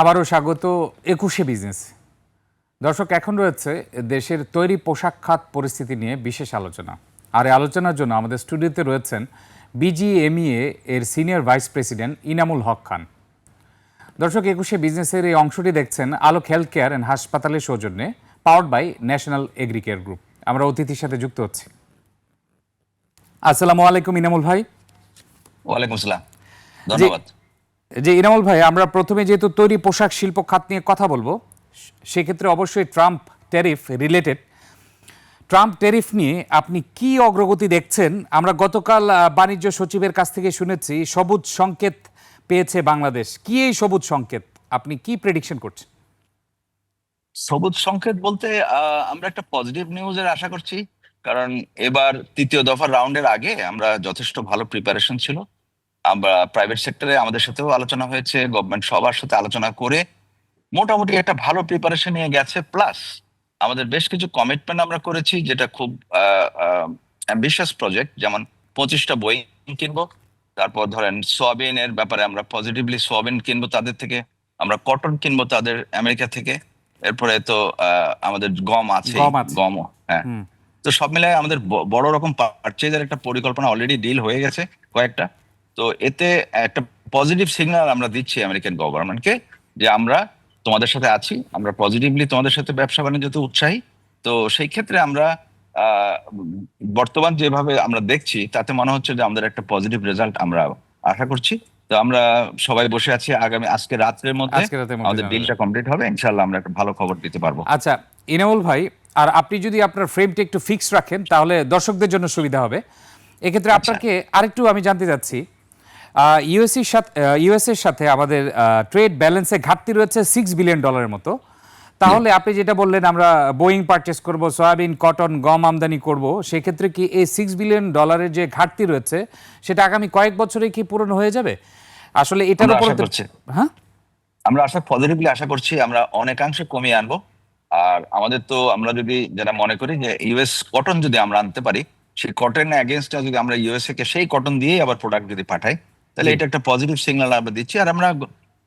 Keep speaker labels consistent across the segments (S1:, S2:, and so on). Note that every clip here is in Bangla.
S1: আবারও স্বাগত একুশে বিজনেস দর্শক, এখন রয়েছে দেশের তৈরি পোশাক খাত পরিস্থিতি নিয়ে বিশেষ আলোচনা। আর এই আলোচনার জন্য আমাদের স্টুডিওতে রয়েছেন বিজিএমইএ এর senior vice president Inamul Haque Khan. দর্শক, একুশে বিজনেসের এই অংশটি দেখছেন আলোক হেলথ কেয়ার অ্যান্ড হাসপাতালের সৌজন্যে powered by national agricare group আমরা অতিথির সাথে যুক্ত হচ্ছি। আসসালামু আলাইকুম ইনামুল ভাই।
S2: ওয়ালাইকুম আসসালাম। ধন্যবাদ।
S1: যে ইনামুল ভাই, আমরা প্রথমে যেহেতু তৈরি পোশাক শিল্প খাত নিয়ে কথা বলব, সেক্ষেত্রে অবশ্যই Trump tariff related. Trump tariff নিয়ে আপনি কি অগ্রগতি দেখছেন? আমরা গতকাল বাণিজ্য সচিবের কাছ থেকে শুনেছি, সবুজ সংকেত পেয়েছে বাংলাদেশ। কি এই সবুজ সংকেত? আপনি কি প্রেডিকশন করছেন?
S2: সবুজ সংকেত বলতে আমরা একটা পজিটিভ নিউজের আশা করছি, কারণ এবার তৃতীয় দফার রাউন্ডের আগে আমরা যথেষ্ট ভালো প্রিপারেশন ছিল। আমরা প্রাইভেট সেক্টরে আমাদের সাথেও আলোচনা হয়েছে গভর্নমেন্ট সবার সাথে আলোচনা করে মোটামুটি একটা ভালো প্রিপারেশন নিয়ে গেছে। প্লাস আমাদের বেশ কিছু কমিটমেন্ট আমরা করেছি যেটা খুব অ্যাম্বিশিয়াস প্রজেক্ট যেমন পঁচিশটা বই কিনবো। তারপর ধরেন সোয়াবিনের ব্যাপারে আমরা পজিটিভলি সোয়াবিন কিনবো তাদের থেকে আমরা কটন কিনবো তাদের আমেরিকা থেকে। এরপরে তো আহ, আমাদের গম আছে
S1: গম
S2: গমও হ্যাঁ। তো সব মিলায় আমাদের বড় রকম পারচেজের একটা পরিকল্পনা অলরেডি ডিল হয়ে গেছে কয়েকটা। তো এতে একটা পজিটিভ সিগন্যাল আমরা দিচ্ছি আমেরিকান গভর্নমেন্টকে যে আমরা তোমাদের সাথে আছি আমরা পজিটিভলি তোমাদের সাথে ব্যবসা বাণিজ্যতে উৎসাহী। তো সেই ক্ষেত্রে আমরা বর্তমান যেভাবে আমরা দেখছি তাতে মনে হচ্ছে যে আমাদের একটা পজিটিভ রেজাল্ট আমরা আশা করছি। তো আমরা সবাই বসে আছি আগামী আজকে রাত্রের মধ্যে আমাদের ডিলটা কমপ্লিট হবে। ইনশাল্লাহ আমরা একটা ভালো খবর দিতে পারব।
S1: আচ্ছা ইনামুল ভাই আর আপনি যদি আপনার ফ্রেমটা একটু ফিক্স রাখেন তাহলে দর্শকদের জন্য সুবিধা হবে। এক্ষেত্রে
S2: আচ্ছা।
S1: আপনাকে আরেকটু আমি জানতে চাচ্ছি ইউএসির সাথে ইউএসএর সাথে আমাদের ট্রেড ব্যালেন্সে ঘাটতি রয়েছে সিক্স বিলিয়ন ডলারের মতো। তাহলে আপনি যেটা বললেন আমরা বোয়িং পারচেস করব সয়াবিন কটন গম আমদানি করব সেক্ষেত্রে কি এই সিক্স বিলিয়ন ডলারের যে ঘাটতি রয়েছে সেটা আগামী কয়েক বছরে কি পূরণ হয়ে যাবে? আসলে এটার উপর। হ্যাঁ?
S2: আমরা আশা পজিটিভলি আশা করছি আমরা অনেকাংশে কমিয়ে আনব। আর আমাদের তো আমরা যদি যেটা মনে করি যে ইউএস কটন যদি আমরা আনতে পারি সেই কটন এগেনস্টে যদি আমরা ইউএসএ কে সেই কটন দিয়েই আবার প্রোডাক্ট যদি পাঠাই তাহলে এটা একটা পজিটিভ সিগন্যাল আমরা দিচ্ছি। আর আমরা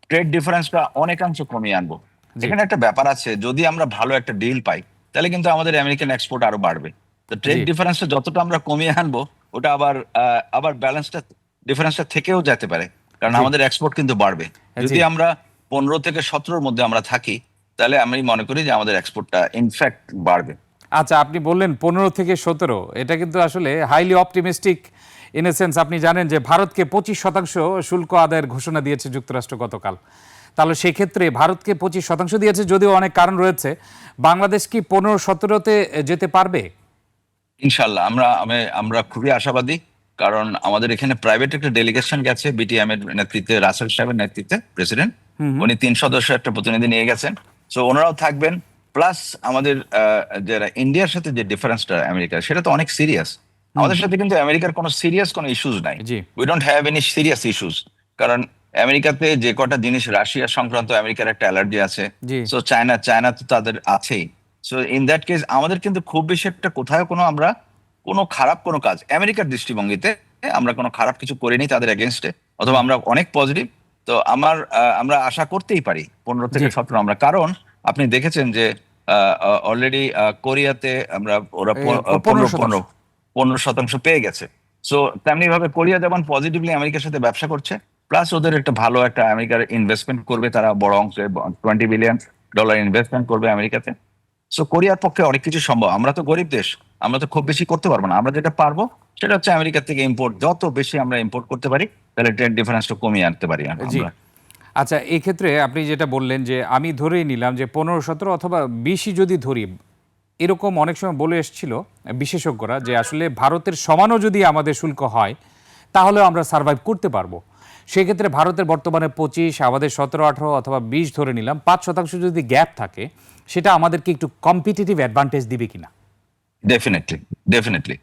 S2: ট্রেড ডিফারেন্সটা অনেকাংশ কমিয়ে আনব।
S1: জি।
S2: এখানে একটা ব্যাপার আছে যদি আমরা ভালো একটা ডিল পাই তাহলে কিন্তু আমাদের আমেরিকান এক্সপোর্ট আরও বাড়বে। তো ট্রেড। ডিফারেন্সটা যতটা আমরা কমিয়ে আনব ওটা আবার আবার ব্যালেন্সটা ডিফারেন্সটা থেকেও যেতে পারে। কারণ আমাদের এক্সপোর্ট কিন্তু বাড়বে। যদি আমরা পনেরো থেকে সতেরোর মধ্যে আমরা থাকি তাহলে আমি মনে করি যে আমাদের এক্সপোর্টটা ইনফ্যাক্ট বাড়বে।
S1: আচ্ছা আপনি বললেন পনেরো থেকে সতেরো এটা কিন্তু আসলে highly optimistic in a sense আপনি জানেন যে ভারতকে পঁচিশ শতাংশ শুল্ক আদায়ের ঘোষণা দিয়েছে যুক্তরাষ্ট্র গতকাল। তাহলে সেক্ষেত্রে ভারতকে পঁচিশ শতাংশ দিয়েছে যদিও অনেক কারণ রয়েছে। বাংলাদেশ কি পনেরো সতেরোতে যেতে পারবে?
S2: ইনশাল্লাহ আমরা আমি- আমরা খুবই আশাবাদী কারণ আমাদের এখানে প্রাইভেট একটা ডেলিগেশন গেছে বিটিএম এর নেতৃত্বে রাসেল সাহেবের নেতৃত্বে প্রেসিডেন্ট উনি তিন সদস্য একটা প্রতিনিধি নিয়ে গেছেন। সো ওনারাও থাকবেন প্লাস আমাদের যারা ইন্ডিয়ার সাথে যে ডিফারেন্সটা আমেরিকার সেটা তো অনেক সিরিয়াস আমাদের সাথে কিন্তু আমেরিকার কোনো সিরিয়াস কোনো ইস্যুস নাই। We don't have any serious issues কারণ আমেরিকাতে যে কটা জিনিস রাশিয়া সংক্রান্ত আমেরিকার একটা অ্যালার্জি আছে। সো চায়না চায়না তো তাদের আছেই। সো ইন দ্যাট কেস আমাদের কিন্তু খুব বেশি একটা কোথাও কোনো আমরা কোনো খারাপ কোনো কাজ আমেরিকার দৃষ্টিভঙ্গিতে আমরা কোনো খারাপ কিছু করিনি তাদের এগেনস্টে অথবা আমরা অনেক পজিটিভ তো আমার আমরা আশা করতেই পারি পনেরো থেকে। সতেরো আমরা। কারণ আপনি দেখেছেন যে অলরেডি কোরিয়াতে আমরা ওরা
S1: এই,
S2: প- আহ,
S1: 15
S2: পনেরো পনেরো পনেরো শতাংশ পেয়ে গেছে। সো তেমনি ভাবে কোরিয়া যেমন পজিটিভলি আমেরিকার সাথে ব্যবসা করছে প্লাস ওদের একটা ভালো একটা আমেরিকার ইনভেস্টমেন্ট করবে, তারা বড় অংশে টোয়েন্টি বিলিয়ন ডলার ইনভেস্টমেন্ট করবে আমেরিকাতে। সো কোরিয়ার পক্ষে অনেক কিছু সম্ভব। আমরা তো গরিব দেশ, আমরা তো খুব বেশি করতে পারব না। আমরা যেটা পারব, সেটা হচ্ছে আমেরিকা থেকে ইম্পোর্ট যত বেশি আমরা ইম্পোর্ট করতে পারি, তাহলে ট্রেড ডিফারেন্সটা কমিয়ে আনতে পারি
S1: আচ্ছা এই ক্ষেত্রে আপনি যেটা বললেন যে, আমি ধরেই নিলাম যে, পনেরো, সতেরো অথবা বিশই যদি ধরি, এরকম অনেক সময় বলে এসেছিল বিশেষজ্ঞরা যে আসলে ভারতের সমানও যদি আমাদের শুল্ক হয়, তাহলেও আমরা সার্ভাইভ করতে পারব। সেক্ষেত্রে ভারতের বর্তমানে পঁচিশ, আমাদের সতেরো, আঠারো অথবা বিশ ধরে নিলাম, পাঁচ শতাংশ যদি গ্যাপ থাকে, সেটা আমাদেরকে একটু কম্পিটিটিভ অ্যাডভান্টেজ দিবে কিনা?
S2: ডেফিনেটলি ডেফিনেটলি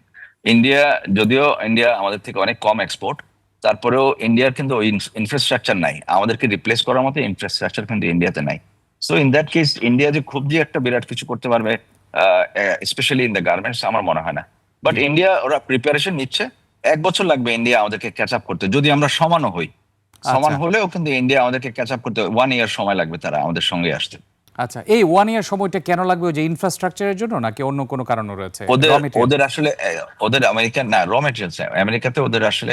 S2: ইন্ডিয়া যদিও ইন্ডিয়া আমাদের থেকে অনেক কম এক্সপোর্ট তারপরেও ইন্ডিয়ার কিন্তু ওই ইনফ্রাস্ট্রাকচার নাই। আমাদেরকে রিপ্লেস করার মতো ইনফ্রাস্ট্রাকচার কিন্তু ইন্ডিয়াতে নাই। So in that case India যে খুব যে একটা বিরাট কিছু করতে পারবে স্পেশালি ইন দ্য গার্মেন্টস আমার মনে হয় না। বাট ইন্ডিয়া ওরা প্রিপারেশন নিচ্ছে। এক বছর লাগবে ইন্ডিয়া আমাদেরকে ক্যাচ আপ করতে। যদি আমরা সমানও হই। সমান
S1: আচ্ছা।
S2: হলেও কিন্তু ইন্ডিয়া আমাদেরকে ক্যাচ আপ করতে ওয়ান ইয়ার সময় লাগবে তারা আমাদের সঙ্গে আসতে।
S1: আচ্ছা এই ওয়ান ইয়ার সময়টা কেন লাগবে যে ইনফ্রাস্ট্রাকচারের জন্য নাকি অন্য কোনো রয়েছে?
S2: ওদের ওদের আসলে ওদের আমেরিকান না র মেটেরিয়ালস আমেরিকাতে ওদের আসলে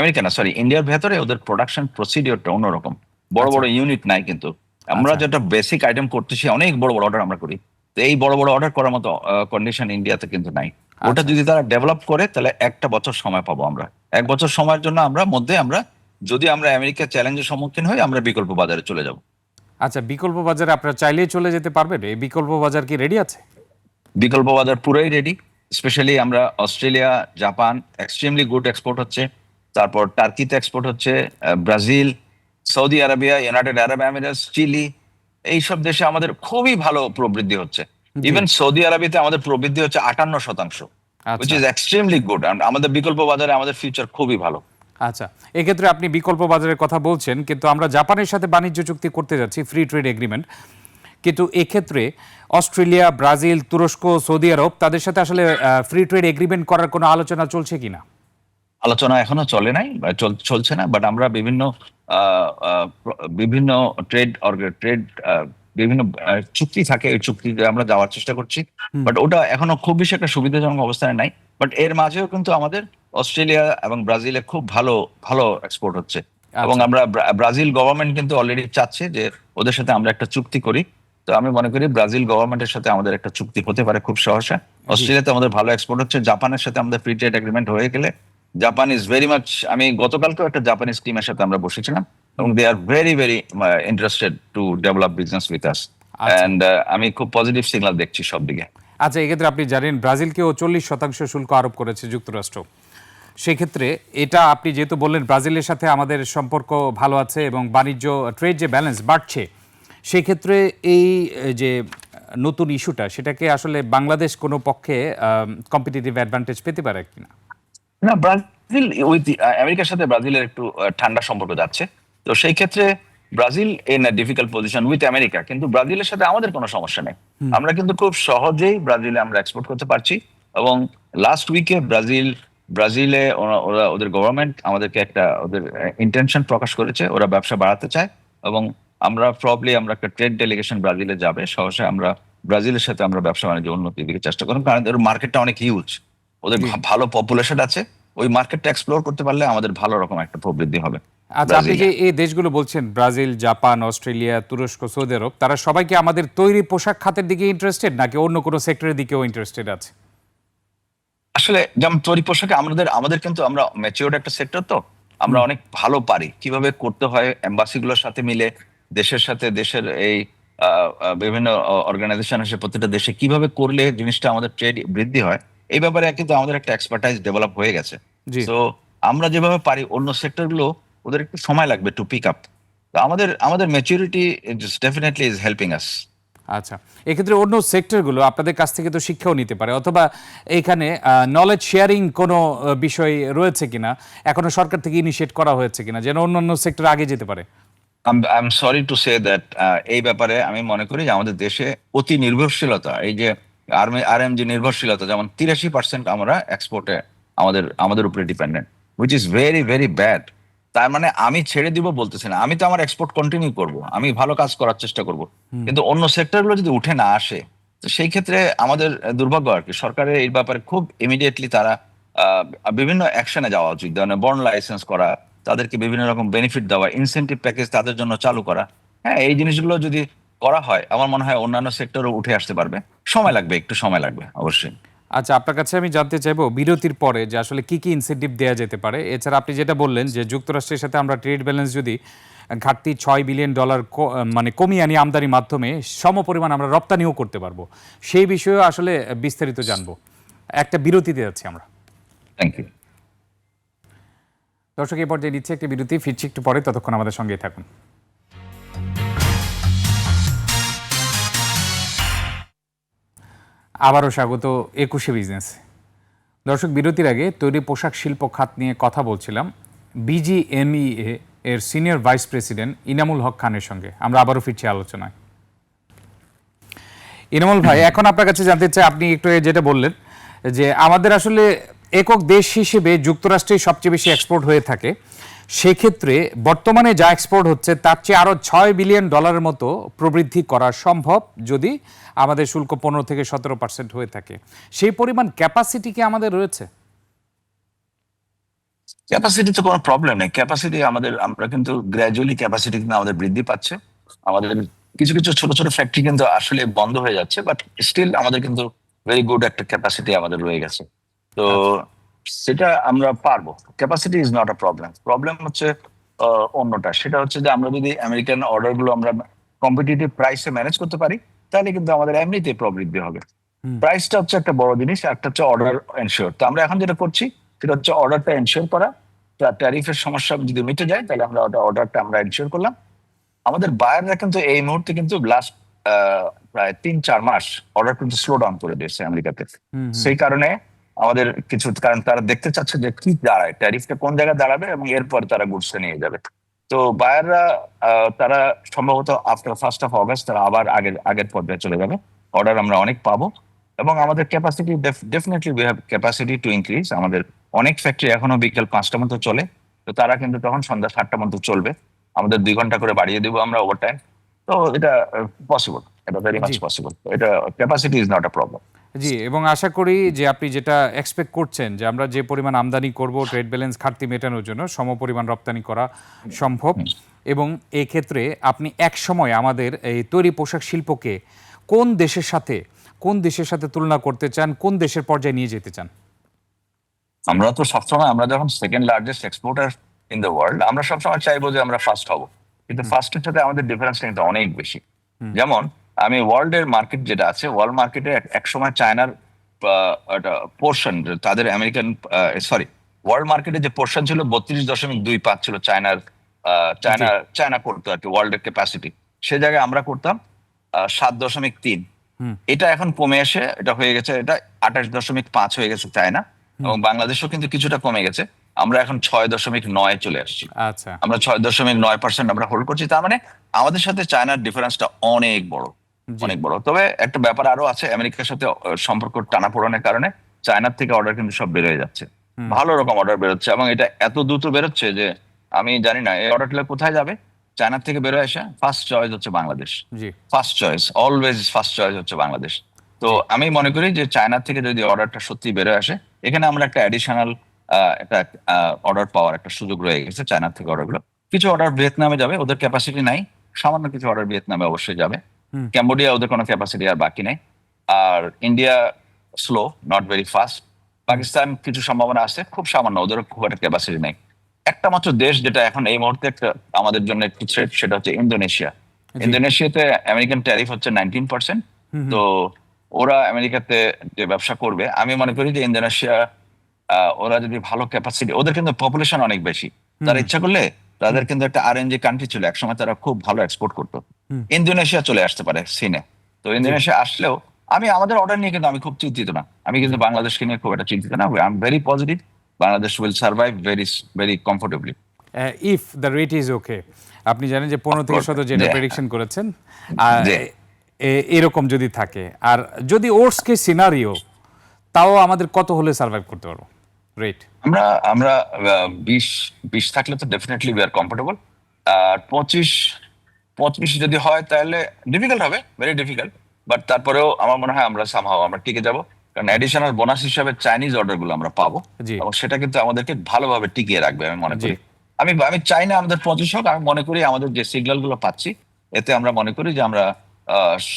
S2: আমেরিকা না সরি ইন্ডিয়ার ভেতরে ওদের প্রোডাকশন প্রসিডিওরটা অন্যরকম। বড় বড় ইউনিট নাই কিন্তু। আমরা
S1: আচ্ছা।
S2: যেটা বেসিক আইটেম করতেছি অনেক বড় বড় অর্ডার আমরা করি। তো এই বড় বড় অর্ডার করার মতো কন্ডিশন ইন্ডিয়াতে কিন্তু নাই। ওটা
S1: আচ্ছা।
S2: যদি তারা ডেভেলপ করে তাহলে একটা বছর সময় পাবো আমরা। এক বছর সময়ের জন্য আমরা মধ্যে আমরা যদি আমরা আমেরিকা চ্যালেঞ্জের সম্মুখীন হই আমরা বিকল্প বাজারে চলে যাব।
S1: আচ্ছা বিকল্প বাজারে আপনারা চাইলেই চলে যেতে পারবেন। এই বিকল্প বাজার কি রেডি আছে?
S2: বিকল্প বাজার পুরোই রেডি স্পেশালি আমরা Australia Japan extremely good export হচ্ছে। তারপর টার্কিতে এক্সপোর্ট হচ্ছে Brazil Saudi Arabia United Arab Emirates Chile এইসব দেশে আমাদের খুবই ভালো প্রবৃদ্ধি হচ্ছে। ইভেন সৌদি আরবিতে আমাদের প্রবৃদ্ধি হচ্ছে আটান্ন শতাংশ উইচ ইজ এক্সট্রিমলি গুড আমাদের বিকল্প বাজারে আমাদের ফিউচার খুবই ভালো।
S1: আচ্ছা এক্ষেত্রে আপনি বিকল্প বাজারের কথা বলছেন কিন্তু আমরা জাপানের সাথে বাণিজ্য চুক্তি করতে যাচ্ছি ফ্রি ট্রেড এগ্রিমেন্ট কিন্তু এক্ষেত্রে অস্ট্রেলিয়া ব্রাজিল তুরস্ক সৌদি আরব তাদের সাথে আসলে ফ্রি ট্রেড এগ্রিমেন্ট করার কোনো আলোচনা চলছে কিনা?
S2: আলোচনা এখনও চলে নাই চল- চলছে না বাট আমরা বিভিন্ন বিভিন্ন ট্রেড ট্রেড বিভিন্ন চুক্তি থাকে। ওই চুক্তিতে আমরা যাওয়ার চেষ্টা করছি। বাট ওটা এখনও খুব বেশি একটা সুবিধাজনক অবস্থানে নাই। বাট এর মাঝেও কিন্তু আমাদের অস্ট্রেলিয়া এবং ব্রাজিলে খুব ভালো ভালো এক্সপোর্ট হচ্ছে। এবং আমরা ব্রাজিল গভর্নমেন্ট কিন্তু অলরেডি চাচ্ছে যে ওদের সাথে আমরা একটা চুক্তি করি। তো আমি মনে করি ব্রাজিল গভর্নমেন্টের সাথে আমাদের একটা চুক্তি হতে পারে খুব সহসা। অস্ট্রেলিয়াতে আমাদের ভালো এক্সপোর্ট হচ্ছে। জাপানের সাথে আমাদের ফ্রি ট্রেড এগ্রিমেন্ট হয়ে গেলে জাপান ইজ ভেরি মাচ আমি গতকালকেও একটা জাপানিজ টিমের সাথে আমরা বসেছিলাম এবং they are very very interested to develop business with us. And আমি খুব পজিটিভ সিগন্যাল দেখছি সব দিকে
S1: আচ্ছা এক্ষেত্রে আপনি জানেন ব্রাজিলকেও চল্লিশ শতাংশ শুল্ক আরোপ করেছে যুক্তরাষ্ট্র। সেক্ষেত্রে এটা আপনি যেহেতু বললেন ব্রাজিলের সাথে আমাদের সম্পর্ক ভালো আছে এবং বাণিজ্য ট্রেড যে ব্যালেন্স বাড়ছে সেক্ষেত্রে এই যে নতুন ইস্যুটা সেটাকে আসলে বাংলাদেশ কোনো পক্ষে কম্পিটিটিভ অ্যাডভান্টেজ পেতে পারে কিনা?
S2: না ব্রাজিল উইথ আমেরিকার সাথে ব্রাজিলের একটু ঠান্ডা সম্পর্ক যাচ্ছে। তো সেই ক্ষেত্রে Brazil in difficult position with America কিন্তু ব্রাজিলের সাথে আমাদের কোনো সমস্যা নেই। আমরা কিন্তু খুব সহজেই ব্রাজিলে আমরা এক্সপোর্ট করতে পারছি এবং লাস্ট উইকে ব্রাজিল ব্রাজিলে ওরা ওরা- ওদের গভর্নমেন্ট আমাদেরকে একটা ওদের ইন্টেনশন প্রকাশ করেছে ওরা ব্যবসা বাড়াতে চায় এবং আমরা প্রবলি আমরা একটা ট্রেড ডেলিগেশন ব্রাজিলে যাবে সহসা আমরা ব্রাজিলের সাথে আমরা ব্যবসা বাণিজ্য উন্নতির দিকে চেষ্টা করব কারণ ওদের মার্কেটটা অনেক হিউজ ওদের ভালো পপুলেশন আছে। ওই মার্কেটটা এক্সপ্লোর করতে পারলে আমাদের ভালো রকম একটা প্রবৃদ্ধি হবে।
S1: আচ্ছা আপনি যে এই দেশগুলো বলছেন ব্রাজিল জাপান অস্ট্রেলিয়া তুরস্ক সৌদি আরব তারা সবাইকে আমাদের তৈরি পোশাক খাতের দিকে ইন্টারেস্টেড নাকি অন্য কোনো সেক্টরের দিকেও ইন্টারেস্টেড আছে?
S2: আসলে যেমন তৈরি পোশাকে আমাদের আমাদের কিন্তু আমরা ম্যাচিওর্ড একটা সেক্টর তো। আমরা অনেক ভালো পারি। কীভাবে করতে হয় এম্বাসি গুলোর সাথে মিলে দেশের সাথে দেশের এই বিভিন্ন অর্গানাইজেশন এসে প্রত্যেকটা দেশে কীভাবে করলে জিনিসটা আমাদের ট্রেড বৃদ্ধি হয় এই ব্যাপারে কিন্তু আমাদের একটা এক্সপার্টাইজ ডেভেলপ হয়ে গেছে। তো আমরা যেভাবে পারি অন্য সেক্টরগুলো ওদের একটু সময় লাগবে টু পিক আপ তো আমাদের আমাদের maturity definitely is helping us
S1: আচ্ছা। এক্ষেত্রে অন্য সেক্টরগুলো আপনাদের কাছ থেকে তো শিক্ষাও নিতে পারে অথবা এখানে নলেজ শেয়ারিং কোনো বিষয় রয়েছে কিনা এখনও সরকার থেকে ইনিশিয়েট করা হয়েছে কিনা যেন অন্য অন্য সেক্টর আগে যেতে পারে?
S2: I am sorry to say that এই ব্যাপারে আমি মনে করি যে আমাদের দেশে অতি নির্ভরশীলতা এই যে আর্মি আর এম যে নির্ভরশীলতা যেমন তিরাশি পার্সেন্ট আমরা এক্সপোর্টে আমাদের আমাদের উপরে dependent which is very very bad তার মানে আমি ছেড়ে দিব বলতেছি না আমি তো আমার এক্সপোর্ট কন্টিনিউ করব আমি ভালো কাজ করার চেষ্টা করব। কিন্তু অন্য সেক্টরগুলো যদি উঠে না আসে তো সেই ক্ষেত্রে আমাদের দুর্ভাগ্য আর কি। সরকারের এই ব্যাপারে খুব ইমিডিয়েটলি তারা আহ, বিভিন্ন অ্যাকশনে যাওয়া উচিত। যেমন বন্ড লাইসেন্স করা তাদেরকে বিভিন্ন রকম বেনিফিট দেওয়া ইনসেন্টিভ প্যাকেজ তাদের জন্য চালু করা। হ্যাঁ এই জিনিসগুলো যদি করা হয় আমার মনে হয় অন্যান্য সেক্টরও উঠে আসতে পারবে। সময় লাগবে একটু সময় লাগবে অবশ্যই।
S1: আচ্ছা আপনার কাছে আমি জানতে চাইব বিরতির পরে যে আসলে কি কি ইনসেন্টিভ দেওয়া যেতে পারে। এছাড়া আপনি যেটা বললেন যে যুক্তরাষ্ট্রের সাথে আমরা ট্রেড ব্যালেন্স যদি ঘাটতি ছয় বিলিয়ন ডলার মানে কমিয়ে আনি আমদানির মাধ্যমে সম পরিমাণ আমরা রপ্তানিও করতে পারব। সেই বিষয়েও আসলে বিস্তারিত জানব। একটা বিরতিতে যাচ্ছি আমরা।
S2: থ্যাংক ইউ
S1: দর্শক এই পর্যায়ে নিচ্ছে একটি বিরতি ফিরছি একটু পরে ততক্ষণ আমাদের সঙ্গেই থাকুন। আবারও স্বাগত একুশে বিজনেস। দর্শক, বিরতির আগে তৈরি পোশাক শিল্প খাত নিয়ে কথা বলছিলাম বিজিএমইএ এর senior vice president Inamul Haque খানের সঙ্গে। আমরা আবারও ফিরছি আলোচনায়। ইনামুল ভাই, এখন আপনার কাছে জানতে চাই, আপনি একটু যেটা বললেন যে আমাদের আসলে একক দেশ হিসেবে যুক্তরাষ্ট্রে সবচেয়ে বেশি এক্সপোর্ট হয়ে থাকে। সেক্ষেত্রে বর্তমানে যা এক্সপোর্ট হচ্ছে তার চেয়ে আরও ছয় বিলিয়ন ডলারের মতো প্রবৃদ্ধি করা সম্ভব যদি আমাদের শুল্ক পনেরো থেকে সতেরো পার্সেন্ট হয়ে থাকে। সেই পরিমাণ ক্যাপাসিটি কি আমাদের রয়েছে?
S2: ক্যাপাসিটি তো কোনো প্রবলেম নেই। ক্যাপাসিটি আমাদের আমরা কিন্তু গ্র্যাজুয়ালি ক্যাপাসিটি কিন্তু আমাদের বৃদ্ধি পাচ্ছে। আমাদের কিছু কিছু ছোট ছোট ফ্যাক্টরি কিন্তু আসলে বন্ধ হয়ে যাচ্ছে বাট স্টিল আমাদের কিন্তু ভেরি গুড একটা ক্যাপাসিটি আমাদের রয়ে গেছে। তো সেটা আমরা পারব। Capacity is not a problem problem হচ্ছে অন্যটা। সেটা হচ্ছে যে আমরা যদি আমেরিকান অর্ডারগুলো আমরা কম্পিটিটিভ প্রাইসে ম্যানেজ করতে পারি তাহলে কিন্তু আমাদের এমনিতে প্রবৃদ্ধি হবে। প্রাইসটা হচ্ছে একটা বড় জিনিস একটা হচ্ছে অর্ডার এনশিওর তো আমরা এখন যেটা করছি সেটা হচ্ছে অর্ডারটা এনশিওর করা। ট্যারিফের সমস্যা যদি মিটে যায় তাহলে আমরা ওটা অর্ডারটা আমরা এনশিওর করলাম। আমাদের বায়াররা কিন্তু এই মুহূর্তে কিন্তু লাস্ট প্রায় তিন চার মাস অর্ডার কিন্তু স্লো ডাউন করে দিয়েছে আমেরিকাতে। সেই কারণে আমাদের কিছু কারণ তারা দেখতে চাচ্ছে যে কি দাঁড়ায় ট্যারিফটা কোন জায়গায় দাঁড়াবে এবং এরপর তারা গুডসে নিয়ে যাবে। তো বায়াররা তারা সম্ভবত আফটার ফার্স্ট অফ অগস্ট তারা আবার আগের আগের পর্যায়ে চলে যাবে। অর্ডার আমরা অনেক পাবো এবং আমাদের capacity definitely we have capacity to increase আমাদের অনেক ফ্যাক্টরি এখনও বিকেল পাঁচটা মতো চলে তো তারা কিন্তু তখন সন্ধ্যা সাতটা মতো চলবে। আমাদের দুই ঘণ্টা করে বাড়িয়ে দেবো আমরা ওভার টাইম তো এটা পসিবল এটা ভেরি মাচ পসিবল এটা capacity is not a problem
S1: জি এবং আশা করি যে আপনি যেটা এক্সপেক্ট করছেন যে আমরা যে পরিমাণ আমদানি করব ট্রেড ব্যালেন্স ঘাটতি মেটানোর জন্য সমপরিমাণ রপ্তানি করা সম্ভব। এবং এই ক্ষেত্রে আপনি এক সময় আমাদের এই তৈরি পোশাক শিল্পকে কোন দেশের সাথে কোন দেশের সাথে তুলনা করতে চান কোন দেশের পর্যায়ে নিয়ে যেতে চান?
S2: আমরা তো সবসময় আমরা যখন second largest exporter in the world আমরা সবসময় চাইব যে আমরা ফার্স্ট হব। কিন্তু ফার্স্টের সাথে আমাদের ডিফারেন্সটা কিন্তু অনেক বেশি। যেমন আমি ওয়ার্ল্ড এর মার্কেট যেটা আছে ওয়ার্ল্ড মার্কেটে এক সময় চায়নার পোর্শন তাদের আমেরিকান সরি ওয়ার্ল্ড মার্কেটে যে পোর্শন ছিল বত্রিশ দশমিক দুই পাঁচ ছিল চায়নার চায়না চায়না করতো আর কি ওয়ার্ল্ডের ক্যাপাসিটি সে জায়গায় আমরা করতাম সাত দশমিক তিন। এটা এখন কমে এসে এটা হয়ে গেছে এটা আঠাশ দশমিক পাঁচ হয়ে গেছে চায়না এবং বাংলাদেশও কিন্তু কিছুটা কমে গেছে। আমরা এখন ছয় দশমিক নয় চলে আসছি।
S1: আচ্ছা।
S2: আমরা ছয় দশমিক নয় পার্সেন্ট আমরা হোল্ড করছি তার মানে আমাদের সাথে চায়নার ডিফারেন্সটা অনেক বড়। অনেক বড়। তবে একটা ব্যাপার আরও আছে আমেরিকার সাথে সম্পর্ক টানাপোড়েনের কারণে চায়নার থেকে অর্ডার কিন্তু সব বেরোয় যাচ্ছে। ভালো রকম অর্ডার বেরোচ্ছে এবং এটা এত দ্রুত বেরোচ্ছে যে আমি জানি না এই অর্ডারটা কোথায় যাবে? চায়নার থেকে বেরোয় এসে ফার্স্ট চয়েস হচ্ছে Bangladesh. First choice always first choice হচ্ছে বাংলাদেশ। তো আমি মনে করি যে চায়না থেকে যদি অর্ডারটা সত্যি বেরোয় আসে এখানে আমরা একটা অ্যাডিশনাল একটা অর্ডার পাওয়ার একটা সুযোগ রয়ে গেছে চায়নার থেকে অর্ডারগুলো কিছু অর্ডার ভিয়েতনামে যাবে ওদের ক্যাপাসিটি নাই। সামান্য কিছু অর্ডার ভিয়েতনামে অবশ্যই যাবে। ক্যাম্বোডিয়া ওদের কোনো ক্যাপাসিটি আর বাকি নেই। আর India slow not very fast Pakistan কিছু সম্ভাবনা আছে খুব সামান্য ওদের খুব একটা ক্যাপাসিটি নেই। একটা মাত্র দেশ যেটা এখন এই মুহূর্তে একটা আমাদের জন্য একটু থ্রেট সেটা হচ্ছে ইন্দোনেশিয়া ইন্দোনেশিয়াতে আমেরিকান ট্যারিফ হচ্ছে নাইনটিন পার্সেন্ট। তো ওরা আমেরিকাতে যে ব্যবসা করবে আমি মনে করি যে ইন্দোনেশিয়া ওরা যদি ভালো ক্যাপাসিটি ওদের কিন্তু পপুলেশন অনেক বেশি। তারা ইচ্ছা করলে তাদের কিন্তু একটা আর এন জি কান্ট্রি ছিল একসময় তারা খুব ভালো এক্সপোর্ট করতো। ইন্দোনেশিয়া চলে আসতে পারে সিনে তো ইন্দোনেশিয়া আসলেও আমি আমাদের অর্ডার নিয়ে কিন্তু আমি খুব চিন্তিত না। আমি কিন্তু বাংলাদেশকে নিয়ে খুব একটা চিন্তিত না। I am very positive Bangladesh will survive very very comfortably
S1: if the rate is okay আপনি জানেন যে পনেরো থেকে শত যেটা প্রেডিকশন করেছেন আর এরকম যদি থাকে আর যদি ওর্স কে সিনারিও তাও আমাদের কত হলে সার্ভাইভ করতে পারব? রেট
S2: আমরা আমরা বিশ বিশ থাকলে তো ডেফিনেটলি উই আর কমফোর্টেবল আর পঁচিশ পঁচিশ যদি হয় তাহলে ডিফিকাল্ট হবে ভেরি ডিফিকাল্ট বাট তারপরেও আমার মনে হয় আমরা সামহাও আমরা টিকে যাব। কারণ অ্যাডিশনাল বোনাস হিসাবে চাইনিজ অর্ডারগুলো আমরা পাবো। এবং সেটা কিন্তু আমাদেরকে ভালোভাবে টিকিয়ে রাখবে আমি মনে। করি। আমি আমি চাই না আমাদের পঁচিশ হোক আমি মনে করি আমাদের যে সিগন্যালগুলো পাচ্ছি এতে আমরা মনে করি যে আমরা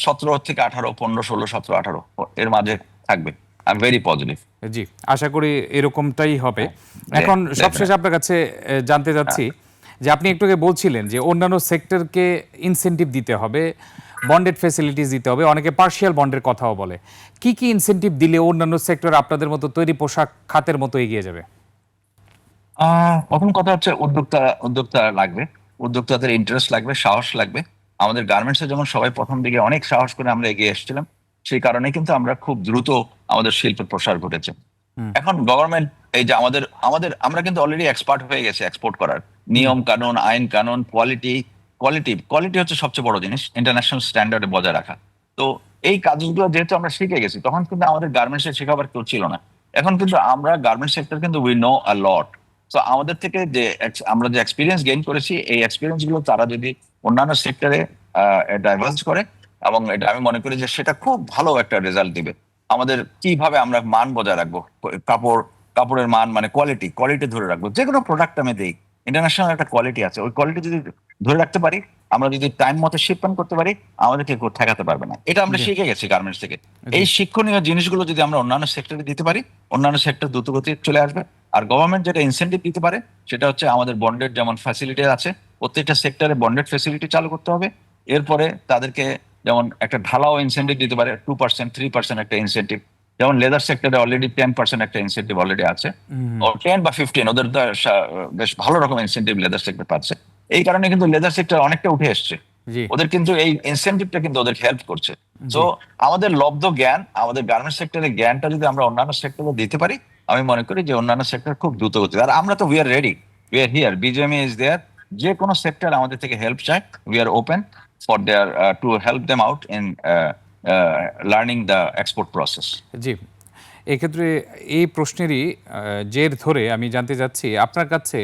S2: সতেরো থেকে আঠারো পনেরো ষোলো সতেরো আঠারো এর মাঝে থাকবে। আই এম ভেরি পজিটিভ
S1: জি আশা করি এরকমটাই হবে। এখন. সবশেষ আপনার কাছে জানতে যাচ্ছি যে আপনি একটু আগে বলছিলেন যে অন্যান্য সেক্টরকে ইনসেনটিভ দিতে হবে বন্ডেড ফেসিলিটিস দিতে হবে অনেকে পার্শিয়াল বন্ডের কথাও বলে। কি কি ইনসেনটিভ দিলে অন্যান্য সেক্টর আপনাদের মতো তৈরি পোশাক খাতের মতো এগিয়ে যাবে?
S2: প্রথম কথা হচ্ছে উদ্যোক্তা উদ্যোক্তা লাগবে। উদ্যোক্তাদের ইন্টারেস্ট লাগবে সাহস লাগবে। আমাদের গার্মেন্টসে যেমন সবাই প্রথম দিকে অনেক সাহস করে আমরা এগিয়ে এসেছিলাম। সেই কারণে কিন্তু আমরা খুব দ্রুত আমাদের শিল্পের প্রসার ঘটেছে। এখন গভর্নমেন্ট এই যে আমাদের আমাদের আমরা কিন্তু অলরেডি এক্সপার্ট হয়ে গেছে এক্সপোর্ট করার। নিয়ম কানুন আইন কানুন কোয়ালিটি কোয়ালিটি কোয়ালিটি হচ্ছে সবচেয়ে বড় জিনিস ইন্টারন্যাশনাল স্ট্যান্ডার্ডে বজায় রাখা। তো এই কাজগুলো যেহেতু আমরা শিখে গেছি তখন কিন্তু আমাদের গার্মেন্টসে শেখাবার কেউ ছিল না। এখন কিন্তু আমরা গার্মেন্টস সেক্টর কিন্তু উই নো আ লট তো আমাদের থেকে যে আমরা যে এক্সপিরিয়েন্স গেইন করেছি এই এক্সপিরিয়েন্সগুলো তারা যদি অন্যান্য সেক্টরে ডাইভার্স করে এবং এটা আমি মনে করি যে সেটা খুব ভালো একটা রেজাল্ট দিবে। আমাদের কীভাবে আমরা মান বজায় রাখব? কাপড় কাপড়ের মান মানে কোয়ালিটি কোয়ালিটি ধরে রাখব। যে কোনো প্রোডাক্ট আমি দিই। ইন্টারন্যাশনাল একটা কোয়ালিটি আছে। ওই কোয়ালিটি যদি ধরে রাখতে পারি আমরা যদি টাইম মতো শিপমেন্ট করতে পারি আমাদেরকে কেউ ঠেকাতে পারবে না। এটা আমরা শিখে গেছি গার্মেন্টস থেকে। এই শিক্ষণীয় জিনিসগুলো যদি আমরা অন্যান্য সেক্টরে দিতে পারি অন্যান্য সেক্টর দ্রুতগতি চলে আসবে। আর গভর্নমেন্ট যেটা ইনসেন্টিভ দিতে পারে সেটা হচ্ছে আমাদের বন্ডেড যেমন ফ্যাসিলিটি আছে প্রত্যেকটা সেক্টরে বন্ডেড ফ্যাসিলিটি চালু করতে হবে। এরপরে তাদেরকে যেমন একটা ঢালাও ইনসেন্টিভ দিতে পারে টু পার্সেন্ট থ্রি পার্সেন্ট একটা ইনসেন্টিভ যেমন লেদার সেক্টরে অলরেডি টেন পার্সেন্ট একটা ইনসেন্টিভ অলরেডি আছে। টেন বা ফিফটিন ওদের বেশ ভালো রকম ইনসেন্টিভ লেদার সেক্টর পাচ্ছে। এই কারণে কিন্তু লেদার সেক্টর অনেকটা উঠে এসছে। ওদের কিন্তু এই ইনসেন্টিভটা কিন্তু ওদের হেল্প করছে। তো আমাদের লব্ধ জ্ঞান আমাদের গার্মেন্টস সেক্টরের জ্ঞানটা যদি আমরা অন্যান্য সেক্টরে দিতে পারি আমি মনে করি যে অন্যান্য সেক্টর খুব দ্রুত গতি আর আমরা তো we are ready we are here BGMEA is there যে কোনো সেক্টর আমাদের থেকে হেল্প চায় we are open for there to help them out in learning the export process
S1: জি। এক্ষেত্রে এই প্রশ্নেরই জের ধরে আমি জানতে চাচ্ছি আপনার কাছে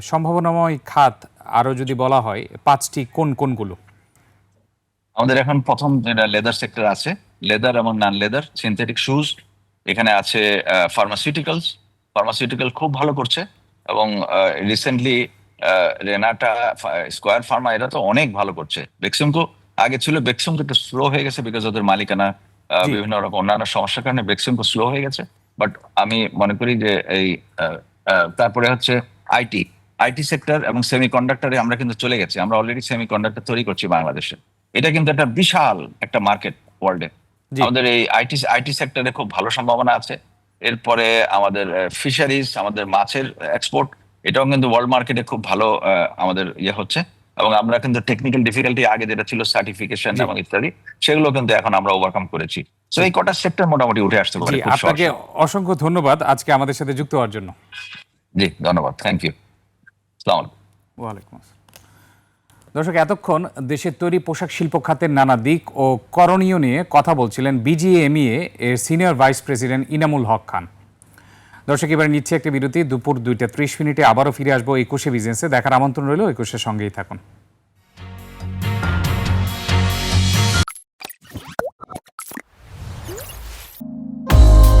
S1: সম্ভাবনাময় খাত আরও যদি বলা হয় পাঁচটি কোন কোনগুলো?
S2: আমাদের এখন প্রথম যেটা লেদার সেক্টর আছে লেদার এবং নন লেদার সিনথেটিক শুজ এখানে আছে ফার্মাসিউটিক্যালস ফার্মাসিউটিক্যাল খুব ভালো করছে এবং রিসেন্টলি রেনাটা স্কোয়ার ফার্মা এরা তো অনেক ভালো করছে। বেক্সিমকো আগে ছিল বেক্সিমকো একটু স্লো হয়ে গেছে বিকজ ওদের মালিকানা বিভিন্ন রকম অন্যান্য সমস্যার কারণে বেক্সিমকো স্লো হয়ে গেছে। বাট আমি মনে করি যে এই তারপরে হচ্ছে আইটি আইটি সেক্টর এবং সেমি কন্ডাক্টরে আমরা কিন্তু চলে গেছি। আমরা অলরেডি সেমি কন্ডাক্টর তৈরি করছি বাংলাদেশে। এটা কিন্তু একটা বিশাল একটা মার্কেট ওয়ার্ল্ডে। আমাদের এই আইটি আইটি সেক্টরে খুব ভালো সম্ভাবনা আছে। এরপরে আমাদের ফিশারিজ আমাদের মাছের এক্সপোর্ট এটাও কিন্তু ওয়ার্ল্ড মার্কেটে খুব ভালো আমাদের ইয়ে হচ্ছে। এবং আমরা কিন্তু টেকনিক্যাল ডিফিকাল্টি আগে যেটা ছিল সার্টিফিকেশন এবং ইত্যাদি সেগুলো কিন্তু এখন আমরা ওভারকাম করেছি। তো এই কটা সেক্টর মোটামুটি উঠে আসতে পারে
S1: আপনাকে অসংখ্য ধন্যবাদ আজকে আমাদের সাথে যুক্ত হওয়ার জন্য।
S2: জি ধন্যবাদ থ্যাংক ইউ
S1: আসসালাম দর্শক এতক্ষণ দেশের তৈরি পোশাক শিল্প খাতের নানা দিক ও করণীয় নিয়ে কথা বলছিলেন বিজিএমইএ এর senior vice president Inamul Haque Khan. দর্শক, এবার নিচ্ছে একটা বিরতি। দুপুর দুইটা ত্রিশ মিনিটে আবারও ফিরে আসব একুশে বিজনেসে। দেখার আমন্ত্রণ রইল একুশের সঙ্গেই থাকুন।